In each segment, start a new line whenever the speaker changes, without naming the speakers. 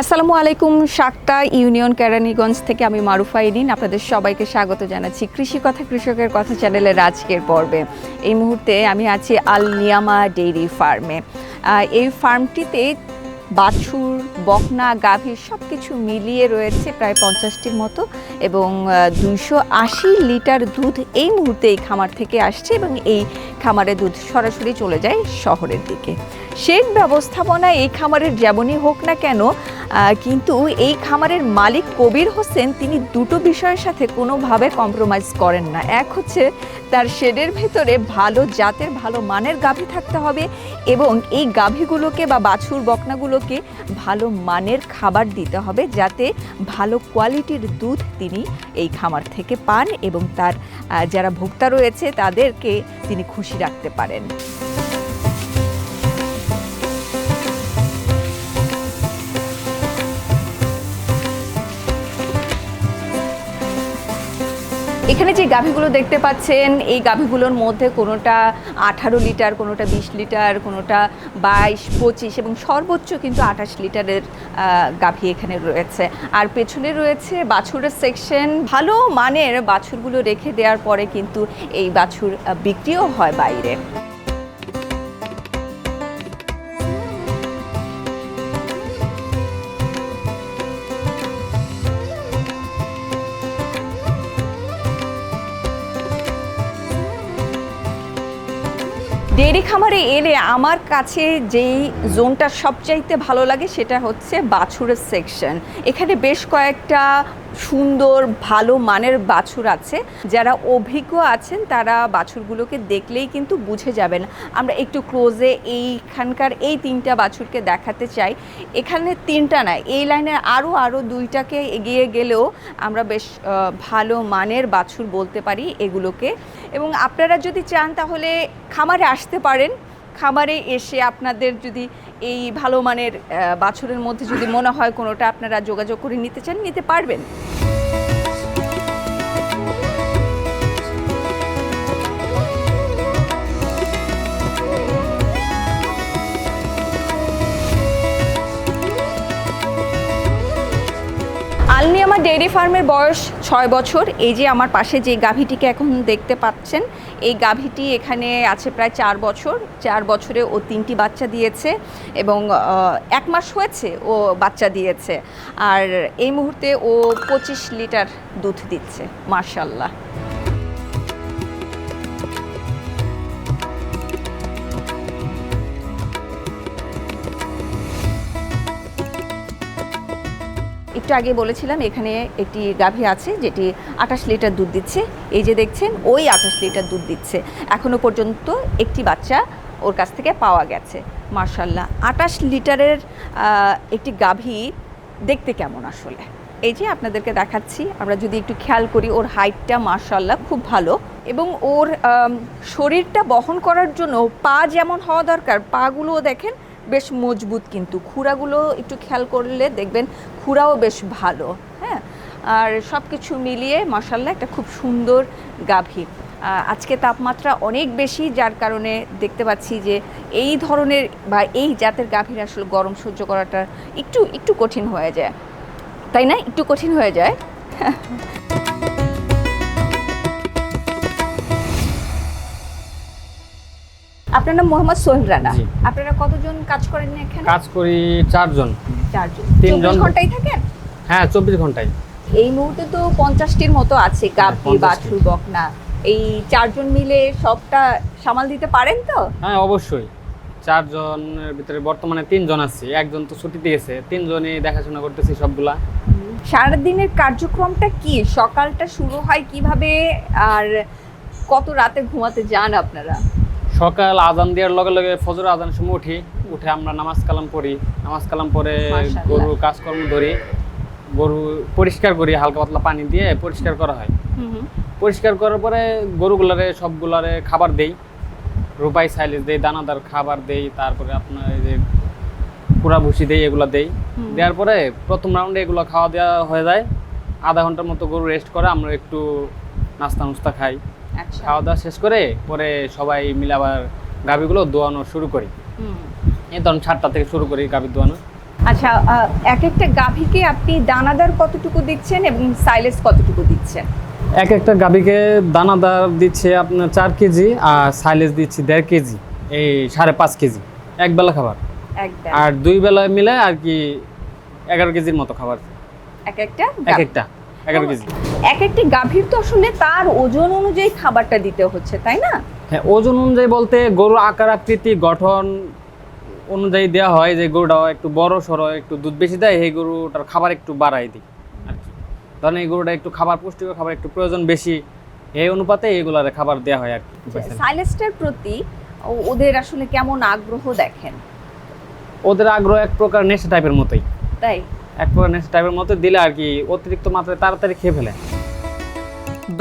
আসসালামু আলাইকুম, শাক্তা ইউনিয়ন কেরানীগঞ্জ থেকে আমি মারুফা ইরিন আপনাদের সবাইকে স্বাগত জানাচ্ছি কৃষি কথা কৃষকের কথা চ্যানেলের আজকের পর্বে। এই মুহূর্তে আমি আছি আল নিয়ামা ডেইরি ফার্মে। এই ফার্মটিতে বাছুর, বকনা, গাভীর সব কিছু মিলিয়ে রয়েছে প্রায় পঞ্চাশটির মতো এবং দুইশো আশি লিটার দুধ এই মুহূর্তে এই খামার থেকে আসছে এবং এই খামারে দুধ সরাসরি চলে যায় শহরের দিকে। শেড ব্যবস্থাপনা এই খামারের যেমনই হোক না কেন কিন্তু এই খামারের মালিক কবির হোসেন তিনি দুটো বিষয়ের সাথে কোনোভাবে কম্প্রোমাইজ করেন না। এক হচ্ছে তার শেডের ভেতরে ভালো জাতের, ভালো মানের গাভী থাকতে হবে এবং এই গাভীগুলোকে বা বাছুর বকনাগুলোকে ভালো মানের খাবার দিতে হবে যাতে ভালো কোয়ালিটির দুধ তিনি এই খামার থেকে পান এবং তার যারা ভোক্তা রয়েছে তাদেরকে তিনি খুশি রাখতে পারেন এখানে যে গাভীগুলো দেখতে পাচ্ছেন, এই গাভীগুলোর মধ্যে কোনোটা আঠারো লিটার, কোনোটা বিশ লিটার, কোনোটা বাইশ, পঁচিশ এবং সর্বোচ্চ কিন্তু আঠাশ লিটারের গাভী এখানে রয়েছে। আর পেছনে রয়েছে বাছুরের সেকশন। ভালো মানের বাছুরগুলো রেখে দেওয়ার পরে কিন্তু এই বাছুর বিক্রিও হয় বাইরে। ডেয়ারি খামারে এলে আমার কাছে যেই জোনটা সবচাইতে ভালো লাগে সেটা হচ্ছে বাছুরের সেকশন এখানে বেশ কয়েকটা সুন্দর, ভালো মানের বাছুর আছে। যারা অভিজ্ঞ আছেন, তারা বাছুরগুলোকে দেখলেই কিন্তু বুঝে যাবেন। আমরা একটু ক্লোজে এইখানকার এই তিনটা বাছুরকে দেখাতে চাই। এখানে তিনটা না, এই লাইনের আরও আরও দুইটাকে এগিয়ে গেলেও আমরা বেশ ভালো মানের বাছুর বলতে পারি এগুলোকে। এবং আপনারা যদি চান তাহলে খামারে আসতে পারেন। খামারে এসে আপনাদের যদি এই ভালো মানের বাছরের মধ্যে যদি মনে হয় কোনোটা, আপনারা যোগাযোগ করে নিতে চান, নিতে পারবেন। ডেয়ারি ফার্মের বয়স ছয় বছর। এই যে আমার পাশে যে গাভীটিকে এখন দেখতে পাচ্ছেন, এই গাভীটি এখানে আছে প্রায় চার বছর। চার বছরে ও তিনটি বাচ্চা দিয়েছে এবং এক মাস হয়েছে ও বাচ্চা দিয়েছে। আর এই মুহূর্তে ও পঁচিশ লিটার দুধ দিচ্ছে মার্শাল্লাহ একটু আগে বলেছিলাম, এখানে একটি গাভী আছে যেটি আঠাশ লিটার দুধ দিচ্ছে। এই যে দেখছেন, ওই আঠাশ লিটার দুধ দিচ্ছে। এখনও পর্যন্ত একটি বাচ্চা ওর কাছ থেকে পাওয়া গেছে। মার্শাল্লাহ আঠাশ লিটারের একটি গাভী দেখতে কেমন আসলে? এই যে আপনাদেরকে দেখাচ্ছি, আমরা যদি একটু খেয়াল করি, ওর হাইটটা মার্শাল্লাহ খুব ভালো এবং ওর শরীরটা বহন করার জন্য পা যেমন হওয়া দরকার, পাগুলোও দেখেন বেশ মজবুত কিন্তু। খুঁড়াগুলো একটু খেয়াল করলে দেখবেন খুঁড়াও বেশ ভালো হ্যাঁ? আর সব কিছু মিলিয়ে মশাল্লা একটা খুব সুন্দর গাভী। আজকে তাপমাত্রা অনেক বেশি, যার কারণে দেখতে পাচ্ছি যে এই ধরনের বা এই জাতের গাভীর আসলে গরম সহ্য করাটা একটু একটু কঠিন হয়ে যায়। তাই না? একটু কঠিন হয়ে যায়। আপনার নাম মোহাম্মদ সোহেল রানা। আপনারা কতজন কাজ করেন এখানে?
কাজ করি চারজন।
চারজন।
তিনজন।
ঘন্টাই থাকেন?
হ্যাঁ চব্বিশ ঘন্টায়
এই মুহূর্তে তো পঞ্চাশটির মতো আছে গাভী
50
বাছুর বকনা। এই চারজন মিলে সবটা সামাল দিতে পারেন তো?
হ্যাঁ অবশ্যই। চারজনের ভিতরে বর্তমানে তিনজন আছে। একজন তো ছুটিতে গেছে তিনজনই দেখাশোনা করতেছি সবগুলা।
সারাদিনের কার্যক্রমটা কি? সকালটা শুরু হয় কীভাবে? আর কত রাতে ঘুমাতে যান আপনারা?
সকাল আজান দেওয়ার লগে লগে ফজর আজান সময় উঠি উঠে আমরা নামাজ কালাম পড়ি। নামাজ কালাম পরে। গরু কাজকর্ম ধরি গরু পরিষ্কার করি হালকা পাতলা পানি দিয়ে পরিষ্কার করা হয়। পরিষ্কার করার পরে গরুগুলারে সবগুলারে খাবার দেই। রুপাই সাইলেজ দেই দানাদার খাবার দেই তারপরে আপনার এই যে পুরা ভুসি দেই এগুলা দেই। দেওয়ার পরে প্রথম রাউন্ডে এগুলো খাওয়া দেওয়া হয়ে যায়। আধা ঘণ্টার মতো গরু রেস্ট করে আমরা একটু নাস্তা নুস্তা খাই। খাওয়া দাওয়া শেষ করে পরে সবাই মিলে আবার গাভিগুলো দোয়ানো শুরু করি। এই ধরুন সাতটা থেকে শুরু করি গাভীর দোয়ানো।
আচ্ছা এক একটা গাভীকে আপনি দানাদার কতটুকু দিচ্ছেন এবং সাইলেজ কতটুকু দিচ্ছেন?
এক একটা গাভীকে দানাদার দিচ্ছে আপনার চার কেজি আর সাইলেজ দিচ্ছি দেড় কেজি এই সাড়ে পাঁচ কেজি এক বেলা খাবার। আর দুই বেলা মিলে আর কি এগারো কেজির মতো খাবার।
এক একটা
এক একটা। এগারো কেজি।
এক একটি গাভীর তো আসলে তার ওজন অনুযায়ী খাবারটা দিতে হচ্ছে তাই না?
হ্যাঁ ওজন অনুযায়ী বলতে গরুর আকার আকৃতি গঠন অনুযায়ী দেওয়া হয় যে গরুটা একটু বড় সড়ো একটু দুধ বেশি দেয় সেই গরুটার খাবার একটু বাড়াই দিই আর কি। ধরেন এই গরুটা একটু খাবার পুষ্টিকর খাবার একটু প্রয়োজন বেশি এই অনুপাতে এইগুলার খাবার দেওয়া হয় আর কি।
সাইলেস্টের প্রতি ওদের আসলে কেমন আগ্রহ দেখেন?
ওদের আগ্রহ এক প্রকার নেশা টাইপের মতোই।
তাই?
টাইপের মতো দিলে আর কি অতিরিক্ত মাত্রায় তাড়াতাড়ি খেয়ে ফেলে।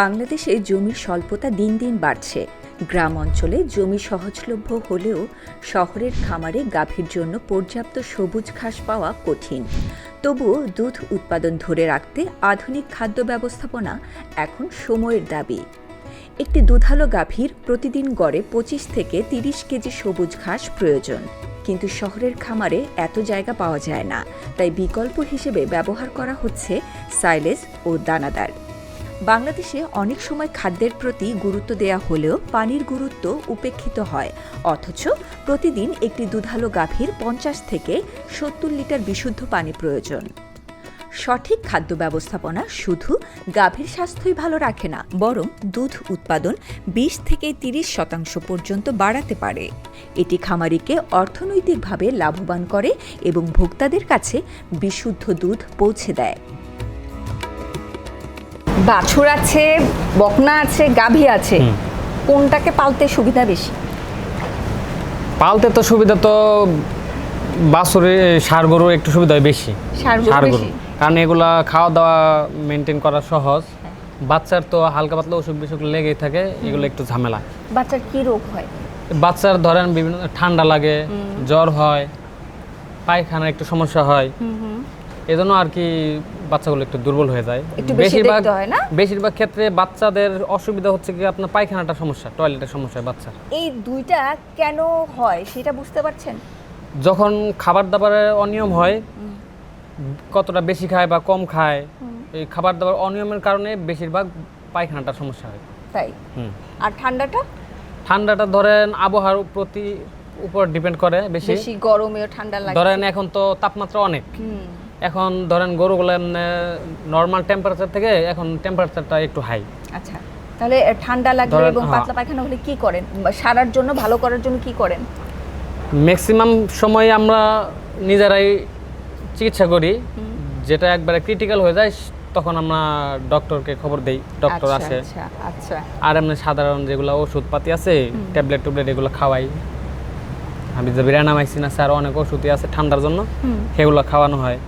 বাংলাদেশে জমির স্বল্পতা দিন দিন বাড়ছে। গ্রাম অঞ্চলে জমি সহজলভ্য হলেও শহরের খামারে গাভীর জন্য পর্যাপ্ত সবুজ ঘাস পাওয়া কঠিন। তবুও দুধ উৎপাদন ধরে রাখতে আধুনিক খাদ্য ব্যবস্থাপনা এখন সময়ের দাবি। একটি দুধালো গাভীর প্রতিদিন গড়ে পঁচিশ থেকে তিরিশ কেজি সবুজ ঘাস প্রয়োজন। কিন্তু শহরের খামারে এত জায়গা পাওয়া যায় না। তাই বিকল্প হিসেবে ব্যবহার করা হচ্ছে সাইলেজ ও দানাদার। বাংলাদেশে অনেক সময় খাদ্যের প্রতি গুরুত্ব দেয়া হলেও পানির গুরুত্ব উপেক্ষিত হয়। অথচ প্রতিদিন একটি দুধালো গাভীর পঞ্চাশ থেকে সত্তর লিটার বিশুদ্ধ পানি প্রয়োজন। সঠিক খাদ্য ব্যবস্থাপনা শুধু গাভীর স্বাস্থ্যই ভালো রাখে না বরং দুধ উৎপাদন বিশ থেকে তিরিশ শতাংশ পর্যন্ত বাড়াতে পারে। এটি খামারিকে অর্থনৈতিকভাবে লাভবান করে এবং ভোক্তাদের কাছে বিশুদ্ধ দুধ পৌঁছে দেয়।
বাছুর আছে বকনা আছে গাভী আছে। কোনটাকে পালতে সুবিধা বেশি?
পালতে তো সুবিধা তো বাছুরে সার গরু একটু সুবিধা হয় বেশি।
ষাঁড় গরু বেশি?
কারণ এগুলা খাওয়া দাওয়া মেনটেন করা সহজ। বাচ্চার তো হালকা পাতলা অসুখ বিসুখ লেগেই থাকে এগুলো একটু ঝামেলা।
বাচ্চার কি রোগ হয়?
বাচ্চার ধরেন বিভিন্ন ঠান্ডা লাগে জ্বর হয় পায়খানার একটু সমস্যা হয়। এজন্য আর কি বাচ্চাগুলো একটু দুর্বল হয়ে যায়।
একটু বেশি হয় না?
বেশিরভাগ ক্ষেত্রে বাচ্চাদের অসুবিধা হচ্ছে কি আপনার পায়খানাটা সমস্যা টয়লেটের সমস্যা হয় বাচ্চার।
এই দুইটা কেন হয় সেটা বুঝতে পারছেন?
যখন খাবার দাবারের অনিয়ম হয় কতটা বেশি খায় বা কম খায় এই খাবার দাবার অনিয়মের কারণে বেশিরভাগ পায়খানাটার সমস্যা হয়।
তাই। আর ঠান্ডাটা?
ঠান্ডাটা ধরেন আবহাওয়ার প্রতি উপর ডিপেন্ড করে বেশি।
বেশি গরমেও ঠান্ডা লাগে
ধরেন এখন তো তাপমাত্রা অনেক। এখন ধরেন গরুগুলো নর্মাল টেম্পারেচার থেকে এখন টেম্পারেচারটা একটু হাই
আচ্ছা তাহলে ঠান্ডা লাগলে এবং
হ্যাঁ।
পাতলা পায়খানা হলে কি করেন? সারার জন্য ভালো করার জন্য কি করেন?
ম্যাক্সিমাম সময় আমরা নিজেরাই চিকিৎসা করি যেটা একবারে ক্রিটিক্যাল হয়ে যায় তখন আমরা ডক্টরকে খবর দেই ডক্টর
আচ্ছা,
আসে।
আচ্ছা আচ্ছা।
আর এমনি সাধারণ যেগুলো ওষুধপাতি আছে ট্যাবলেট টুবলেট এগুলো খাওয়াই। আমি যে রেনামাইসিন আছে আর অনেক ওষুধই আছে ঠান্ডার জন্য সেগুলো খাওয়ানো হয়।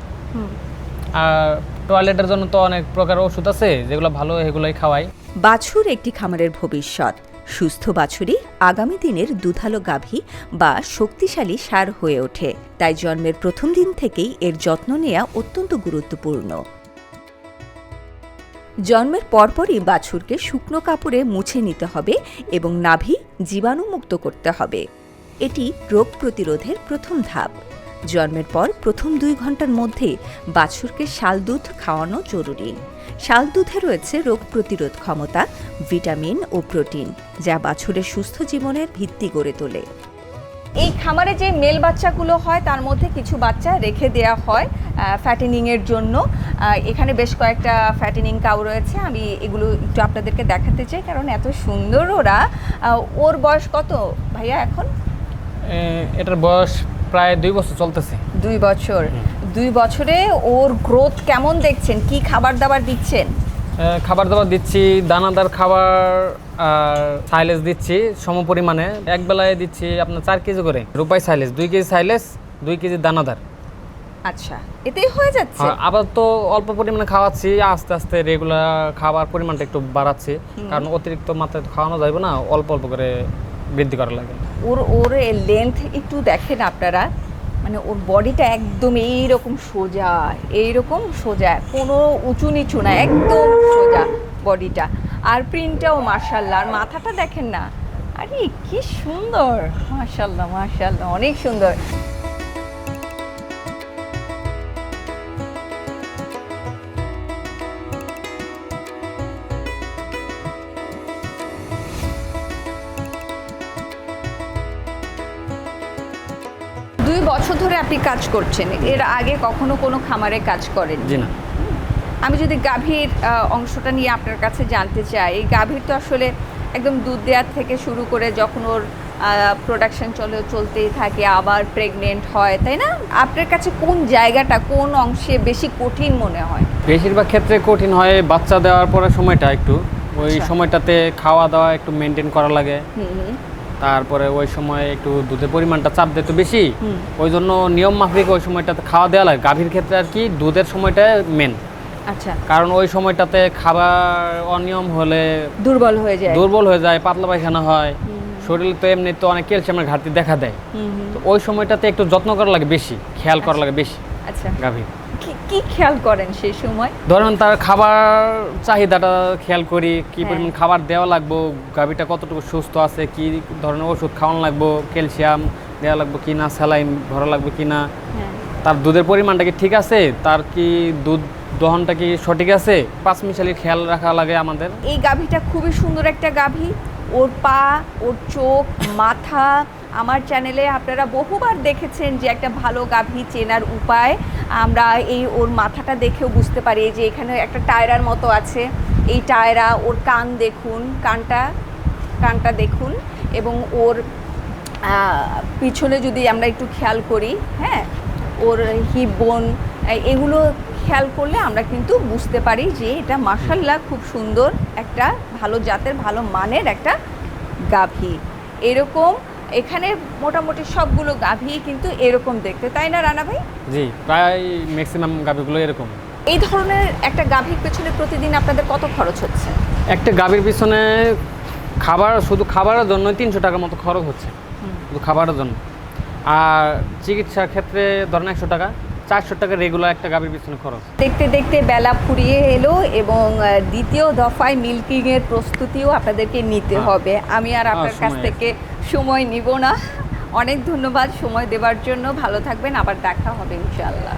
আর টয়লেটের জন্য তো অনেক প্রকার ওষুধ আছে যেগুলো ভালো সেগুলোই খাওয়াই।
বাছুর একটি খামারের ভবিষ্যৎ। সুস্থ বাছুরই আগামী দিনের দুধালো গাভী বা শক্তিশালী সার হয়ে ওঠে। তাই জন্মের প্রথম দিন থেকেই এর যত্ন নেওয়া অত্যন্ত গুরুত্বপূর্ণ। জন্মের পরপরই বাছুরকে শুকনো কাপড়ে মুছে নিতে হবে এবং নাভি জীবাণুমুক্ত করতে হবে। এটি রোগ প্রতিরোধের প্রথম ধাপ। জন্মের পর প্রথম দুই ঘণ্টার মধ্যে বাছুরকে শাল দুধ খাওয়ানো জরুরি। শাল দুধে রয়েছে রোগ প্রতিরোধ ক্ষমতা, ভিটামিন ও প্রোটিন, যা বাছুরের সুস্থ জীবনের ভিত্তি গড়ে তোলে।
এই খামারে যে মেল বাচ্চাগুলো হয়, তার মধ্যে কিছু বাচ্চা রেখে দেয়া হয় ফ্যাটেনিং এর জন্য। এখানে বেশ কয়েকটা ফ্যাটেনিং কাউ রয়েছে। আমি এগুলো একটু আপনাদেরকে দেখাতে চাই, কারণ এত সুন্দর ওরা। ওর বয়স কত ভাইয়া এখন?
এটার বয়স প্রায় দুই বছর চলতেছে।
দুই বছর। দুই বছরে ওর গ্রোথ কেমন দেখছেন? কি খাবার দাবার দিচ্ছেন?
খাবার দাবার দিচ্ছি দানাদার খাবার আর সাইলেজ দিচ্ছি সম পরিমাণে। এক বেলায় দিচ্ছি আপনার চার কেজি করে। রূপাই সাইলেজ দুই কেজি সাইলেজ দুই কেজি দানাদার।
আচ্ছা এতেই হয়ে যাচ্ছে?
আবার তো অল্প পরিমাণে খাওয়াচ্ছি আস্তে আস্তে রেগুলার খাবার পরিমাণটা একটু বাড়াচ্ছি। কারণ অতিরিক্ত মাত্রায় তো খাওয়ানো যাবে না অল্প অল্প করে বৃদ্ধি করা লাগে।
ওর ওর লেন্থ একটু দেখেন আপনারা। মানে ওর বডিটা একদম এইরকম সোজা এইরকম সোজা, কোনো উঁচু নিচু না, একদম সোজা বডিটা আর প্রিন্টটাও মার্শাল্লাহ আর মাথাটা দেখেন না। আরে কি সুন্দর মার্শাল্লাহ মার্শাল্লাহ অনেক সুন্দর। বছর ধরে আপনি কাজ করছেন। এর আগে কখনো কোনো খামারে কাজ করেন?
জি না।
আমি যদি গাভীর অংশটা নিয়ে আপনার কাছে জানতে চাই এই গাভীর তো আসলে একদম দুধ দেওয়ার থেকে শুরু করে যখন ওর প্রোডাকশন চলে চলতেই থাকে আবার প্রেগনেন্ট হয় তাই না? আপনার কাছে কোন জায়গাটা কোন অংশে বেশি কঠিন মনে হয়?
বেশিরভাগ ক্ষেত্রে কঠিন হয় বাচ্চা দেওয়ার পরে সময়টা একটু। ওই
আচ্ছা।
সময়টাতে খাওয়া দাওয়া একটু মেনটেন করা লাগে। তারপরে ওই সময় একটু দুধের পরিমাণটা চাপ দিতে বেশি। ওই জন্য নিয়ম মাফিক ওই সময়টাতে খাওয়া দেওয়া লাগে। গাভীর ক্ষেত্রে আর কি দুধের সময়টা মেন
আচ্ছা।
কারণ ওই সময়টাতে খাবার অনিয়ম হলে
দুর্বল হয়ে যায়।
দুর্বল হয়ে যায় পাতলা পায়খানা হয়। শরীরে তো এমনি তো অনেক ক্যালসিয়ামের ঘাটতি দেখা দেয়। তো ওই সময়টাতে একটু যত্ন করা লাগে বেশি খেয়াল করা লাগে বেশি
আচ্ছা।
গাভীর।
কি খেয়াল করেন সেই সময়?
ধরেন তার খাবার চাহিদাটা খেয়াল করি কি
হ্যাঁ।
পরিমাণ খাবার দেওয়া লাগবো গাভীটা কতটুকু সুস্থ আছে কি ধরনের ওষুধ খাওয়ানো লাগবো ক্যালসিয়াম দেওয়া লাগবে কি না স্যালাইন ভরা লাগবে কি না
হ্যাঁ।
তার দুধের পরিমাণটা কি ঠিক আছে তার কি দুধ দহনটা কি সঠিক আছে পাঁচ মিশালি খেয়াল রাখা লাগে আমাদের।
এই গাভীটা খুবই সুন্দর একটা গাভী ওর পা ওর চোখ মাথা আমার চ্যানেলে আপনারা বহুবার দেখেছেন যে একটা ভালো গাভী চেনার উপায়। আমরা এই ওর মাথাটা দেখেও বুঝতে পারি যে এখানে একটা টায়রার মতো আছে। এই টায়রা ওর কান দেখুন, কানটা কানটা দেখুন এবং ওর পিছনে যদি আমরা একটু খেয়াল করি হ্যাঁ ওর হিপ বোন এগুলো খেয়াল করলে আমরা কিন্তু বুঝতে পারি যে এটা মার্শাল্লাহ খুব সুন্দর একটা ভালো জাতের, ভালো মানের একটা গাভী। এরকম এখানে মোটামুটি সবগুলো গাভী কিন্তু এরকম দেখতে। তাই না রানা ভাই?
জি প্রায় ম্যাক্সিমাম গাভীগুলো এরকম।
এই ধরনের একটা গাভীর পেছনে প্রতিদিন আপনাদের কত খরচ হচ্ছে?
একটা গাভীর পিছনে খাবার শুধু খাবারের জন্য তিনশো টাকার মতো খরচ হচ্ছে। শুধু খাবারের জন্য। আর চিকিৎসার ক্ষেত্রে ধরেন একশো টাকা। চারশো টাকা রেগুলার একটা গাভীর পিছনে খরচ।
দেখতে দেখতে বেলা ফুরিয়ে এলো এবং দ্বিতীয় দফায় মিল্কিং এর প্রস্তুতিও আপনাদেরকে নিতে
হ্যাঁ।
হবে। আমি আর
হ্যাঁ,
আপনার কাছ থেকে সময় নিব না। অনেক ধন্যবাদ সময় দেওয়ার জন্য। ভালো থাকবেন। আবার দেখা হবে ইনশাআল্লাহ।